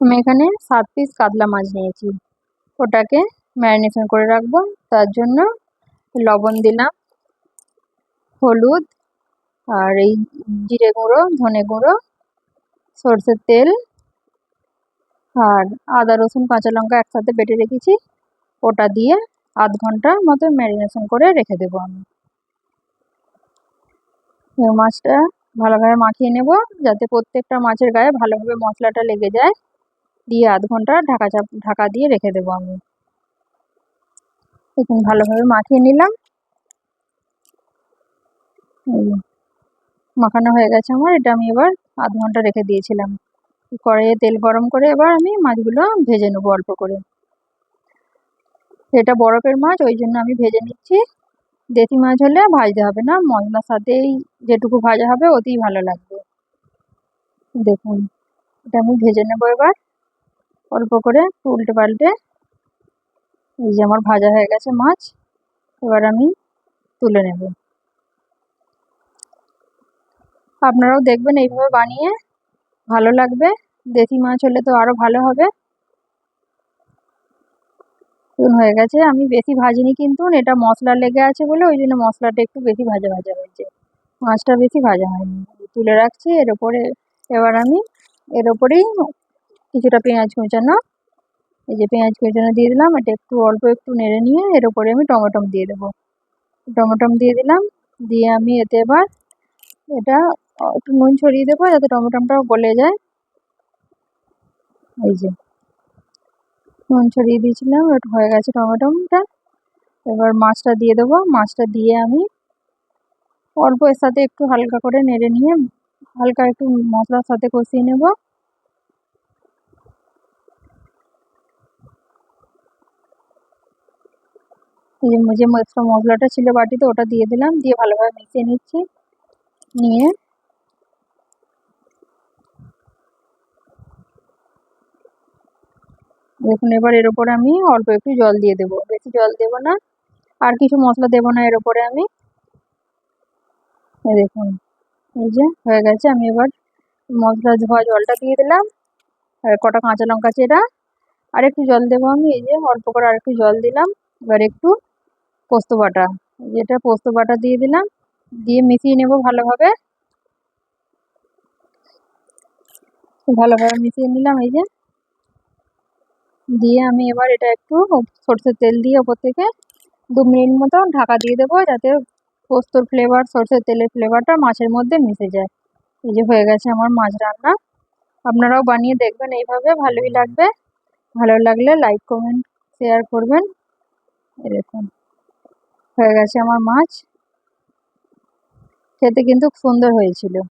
আমি এখানে সাত পিস কাতলা মাছ নিয়েছি। ওটাকে ম্যারিনেশন করে রাখব। তার জন্য লবণ দিলাম, হলুদ, আর এই জিরে গুঁড়ো, ধনে গুঁড়ো, সর্ষের তেল, আর আদা, রসুন, কাঁচা লঙ্কা একসাথে বেটে রেখেছি। ওটা দিয়ে আধ ঘণ্টার মতো ম্যারিনেশন করে রেখে দেবো আমি। মাছটা ভালোভাবে মাখিয়ে নেব, যাতে প্রত্যেকটা মাছের গায়ে ভালোভাবে মশলাটা লেগে যায়। দিয়ে আধ ঘণ্টা ঢাকা চাপ, ঢাকা দিয়ে রেখে দেবো আমি। দেখুন ভালোভাবে মাখিয়ে নিলাম। মাখানো হয়ে গেছে আমার। এটা আমি এবার আধ ঘণ্টা রেখে দিয়েছিলাম। কড়াইয়ে তেল গরম করে এবার আমি মাছগুলো ভেজে নেব অল্প করে। এটা বরফের মাছ, ওই জন্য আমি ভেজে নিচ্ছি। দেশি মাছ হলে ভাজতে হবে না মশলার সাথেই যেটুকু ভাজা হবে, ওতেই ভালো লাগবে। দেখুন, এটা আমি ভেজে নেব এবার। অল্প করে উল্টে পাল্টে এই যে আমার ভাজা হয়ে গেছে মাছ, এবার আমি তুলে নেব। আপনারাও দেখবেন এইভাবে বানিয়ে ভালো লাগবে। দেশি মাছ হলে তো আরও ভালো হবে। হয়ে গেছে। আমি বেশি ভাজিনি কিন্তু এটা মশলা লেগে আছে বলে ওই জন্য মশলাটা একটু বেশি ভাজা ভাজা হয়েছে। মাছটা বেশি ভাজা হয়নি। তুলে রাখছি, এর ওপরে এবার আমি এর ওপরেই কিছুটা পেঁয়াজ কুচানো এই যে পেঁয়াজ কুচানো দিয়ে দিলাম, এটা একটু অল্প একটু নেড়ে নিয়ে এর ওপরে আমি টমেটম দিয়ে দেবো। টমেটম দিয়ে দিলাম, দিয়ে আমি এতে এবার এটা একটু নুন ছড়িয়ে দেবো যাতে টমেটমটাও গলে যায়। এই যে নুন ছড়িয়ে দিয়েছিলাম ওটা হয়ে গেছে টমেটোটা এবার মাছটা দিয়ে দেবো, মাছটা দিয়ে আমি অল্প এর সাথে একটু হালকা করে নেড়ে নিয়ে হালকা একটু মশলার সাথে কষিয়ে নেব। যে এক্সট্রা মশলাটা ছিল বাটিতে ওটা দিয়ে দিলাম, দিয়ে ভালোভাবে মিশিয়ে নিচ্ছি। নিয়ে দেখুন, এবার এর ওপরে আমি অল্প একটু জল দিয়ে দেবো। বেশি জল দেবো না, আর কিছু মশলা দেবো না এর ওপরে আমি। দেখুন, এই যে হয়ে গেছে। আমি এবার মশলা ধোয়া জলটা দিয়ে দিলাম, আর কটা কাঁচা লঙ্কা চেরা। আর একটু জল দেবো আমি, এই যে অল্প করে আর একটু জল দিলাম। এবার একটু পোস্ত বাটা। যেটা পোস্ত বাটা দিয়ে দিলাম, দিয়ে মিশিয়ে নেব ভালোভাবে। ভালোভাবে মিশিয়ে নিলাম এই যে। দিয়ে আমি এবার এটা একটু সর্ষের তেল দিয়ে ওপর থেকে দু মিনিট মতো ঢাকা দিয়ে দেবো, যাতে পোস্তর ফ্লেভার সর্ষের তেলের ফ্লেভারটা মাছের মধ্যে মিশে যায়। এই যে হয়ে গেছে আমার মাছ রান্না। আপনারাও বানিয়ে দেখবেন এইভাবে, ভালোই লাগবে। ভালো লাগলে লাইক কমেন্ট শেয়ার করবেন। এরকম। হয়ে গেছে আমার মাছ। খেতে কিন্তু সুন্দর হয়েছিল।